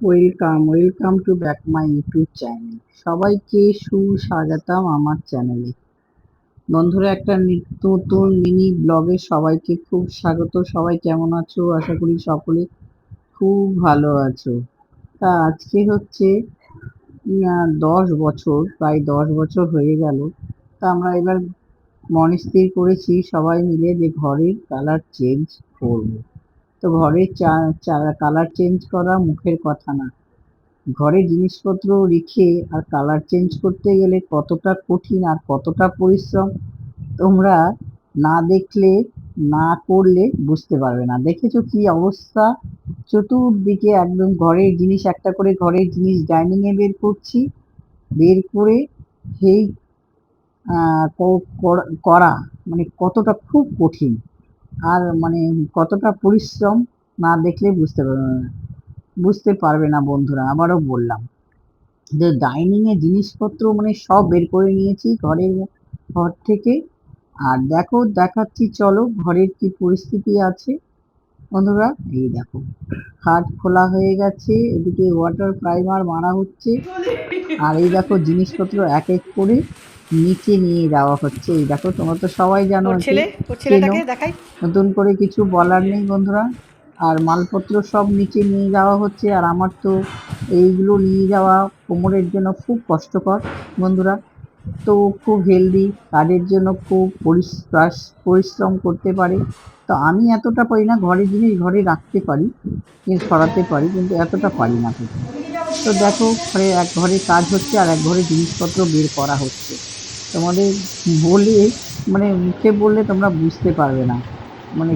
Welcome welcome to back my YouTube channel সবাইকে সুস্বাগতম আমার চ্যানেলে বন্ধুরা, একটা নিত্য নতুন মিনি ব্লগে সবাইকে খুব স্বাগত। সবাই কেমন আছো? আশা করি সকলে খুব ভালো আছো। তা আজকে হচ্ছে দশ বছর, প্রায় দশ বছর হয়ে গেল। তা আমরা এবার মনে স্থির করেছি সবাই মিলে যে ঘরের কালার চেঞ্জ করব। তো চা কালার চেঞ্জ করা মুখের কথা না। ঘরে জিনিসপত্র রেখে আর কালার চেঞ্জ করতে গেলে কতটা কঠিন আর কতটা পরিশ্রম তোমরা না দেখলে, না করলে বুঝতে পারবে না। দেখেছ কি অবস্থা? চতুর্দিকে একদম ঘরের জিনিস, একটা করে ঘরের জিনিস ডাইনিংয়ে বের করছি, বের করে সেই করা মানে কতটা খুব কঠিন। আর মানে কতটা পরিশ্রম না দেখলে বুঝতে পারবে না বুঝতে পারবে না বন্ধুরা, আবারও বললাম। যে ডাইনিং এ জিনিসপত্র মানে সব বের করে নিয়েছি ঘরের ঘর থেকে। আর দেখো, দেখাচ্ছি, চলো ঘরের কি পরিস্থিতি আছে। বন্ধুরা, এই দেখো, খাট খোলা হয়ে গেছে, এদিকে ওয়াটার প্রাইমার মারা হচ্ছে। আর এই দেখো, জিনিসপত্র এক এক করে নিচে নিয়ে যাওয়া হচ্ছে। এই দেখো তোমরা তো সবাই জানো ছেলে ছেলেটাকে দেখাই। নতুন করে কিছু বলার নেই বন্ধুরা। আর মালপত্র সব নিচে নিয়ে যাওয়া হচ্ছে আর আমার তো এইগুলো নিয়ে যাওয়া কোমরের জন্য খুব কষ্টকর বন্ধুরা। তো খুব হেলদি কাজের জন্য খুব পরিশ্বাস পরিশ্রম করতে পারে। তো আমি এতটা পারি না ঘরে জিনিস ঘরে রাখতে পারি সরাতে পারি কিন্তু এতটা পারি না। তো দেখো ঘরে এক ঘরে কাজ হচ্ছে আর এক ঘরে জিনিসপত্র বের করা হচ্ছে। তোমাদের বলে মানে মুখে বললে তোমরা বুঝতে পারবে না। মানে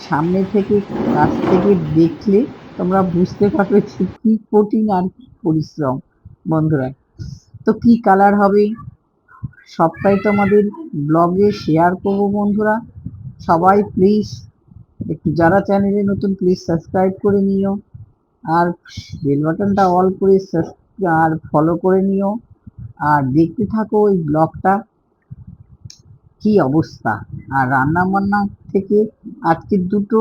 সামনে থেকে, কাছ থেকে দেখলে তোমরা বুঝতে পারবে যে কি কঠিন আর কি পরিশ্রম, বন্ধুরা। তো কি কালার হবে? সবটাই তোমাদের ব্লগে শেয়ার করব, বন্ধুরা। সবাই প্লিজ একটু যারা চ্যানেলে নতুন প্লিজ সাবস্ক্রাইব করে নিও। আর বেল বাটনটা অল করে আর ফলো করে নিও। আর দেখতে থাকো ওই ব্লগটা। কি অবস্থা? আর রান্না বান্না থেকে আজকে দুটো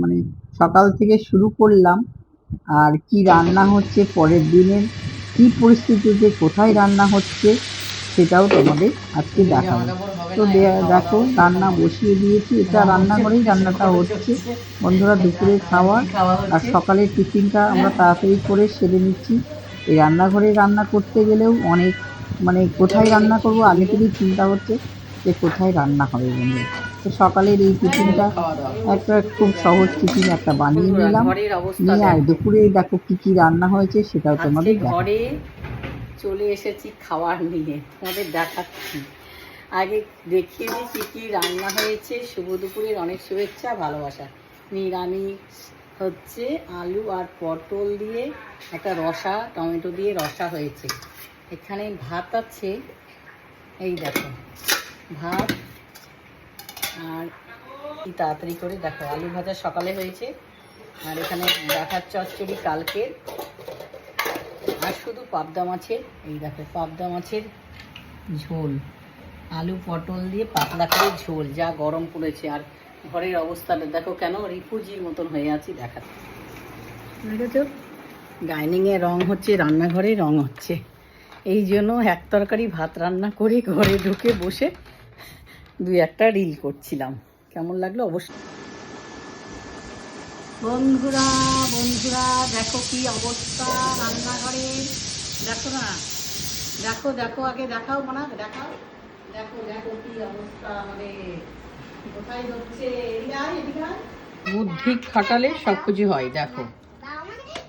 মানে সকাল থেকে শুরু করলাম। আর কি রান্না হচ্ছে পরের দিনের, কি পরিস্থিতিতে কোথায় রান্না হচ্ছে সেটাও তোমাদের আজকে দেখাবো। তো দেখো, রান্না বসিয়ে দিয়েছি। এটা রান্নাঘরেই রান্নাটা হচ্ছে। বন্ধুরা দুপুরে খাওয়া। আর সকালের টিফিনটা আমরা তাড়াতাড়ি করে সেরে নিচ্ছি। এই রান্নাঘরে রান্না করতে গেলেও অনেক মানে কোথায় রান্না করব আগে থেকেই চিন্তা হচ্ছে যে কোথায় রান্না হবে বন্ধু। তো সকালের এই টিফিনটা একটা খুব সহজ টিফিন একটা বানিয়ে নিলাম। নিয়ে আর দুপুরে দেখো কী কী রান্না হয়েছে সেটাও তোমাদের ঘরে চলে এসেছি খাওয়ার নিয়ে। তোমাদের দেখাচ্ছি। আগে দেখিয়ে দিই কী কি রান্না হয়েছে। শুভ দুপুরের অনেক শুভেচ্ছা ভালোবাসা। নিরামিষ হচ্ছে আলু আর পটল দিয়ে একটা রসা, টমেটো দিয়ে রসা হয়েছে। এখানে ভাত আছে, এই দেখো, ভাত আর কি তাড়াতাড়ি করে দেখো, আলু ভাজা সকালে হয়েছে। আর এখানে দেখার চচ্চড়ি কালকে আর শুধু পাবদা মাছের, এই দেখো, পাবদা মাছের ঝোল। আলু পটল দিয়ে পাতলা করে ঝোল, যা গরম পড়েছে আর ঘরের অবস্থাটা। দেখো কেন রিফুজির মতন হয়ে আছি দেখা দেখেছ? ডাইনিংয়ে রং হচ্ছে রান্নাঘরে রং হচ্ছে। এই জন্য এক তরকারি ভাত রান্না করে ঘরে ঢুকে বসে দুই একটা রিল করছিলাম। কেমন লাগল? অবশ্যই বন্ধুরা বন্ধুরা দেখো কি অবস্থা রান্নাঘরে। দেখো না। দেখো দেখো আগে দেখাও মানা দেখাও। দেখো দেখো কি অবস্থা আমাদের। বুদ্ধি খাটালে সব কিছু হয়, দেখো।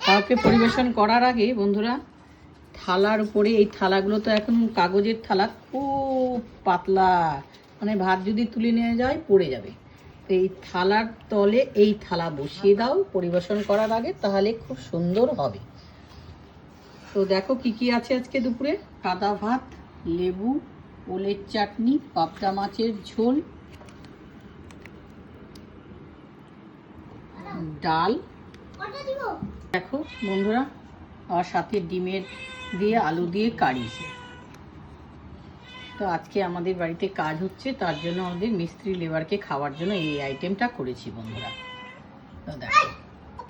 কাউকে পরিবেশন করার আগে, বন্ধুরা, থালার উপরে, এই থালাগুলো তো এখন কাগজের থালা, খুব পাতলা। মানে ভাত যদি তুলে নিয়ে যায়, পড়ে যাবে। তো এই থালার তলে এই থালা বসিয়ে দাও, পরিবেশন করার আগে, তাহলে খুব সুন্দর হবে। তো দেখো কি কি আছে আজকে দুপুরে। সাদা ভাত, লেবু, ওলের চাটনি, পাবদা মাছের ঝোল ডাল। দেখো বন্ধুরা আর সাথে ডিমের দিয়ে আলু দিয়ে কারি। তো আজকে আমাদের বাড়িতে কাজ হচ্ছে তার জন্য আমাদের মিস্ত্রি লেবারকে খাওয়ার জন্য এই আইটেমটা করেছি বন্ধুরা। তো দেখো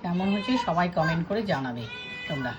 কেমন হচ্ছে সবাই কমেন্ট করে জানাবে তোমরা।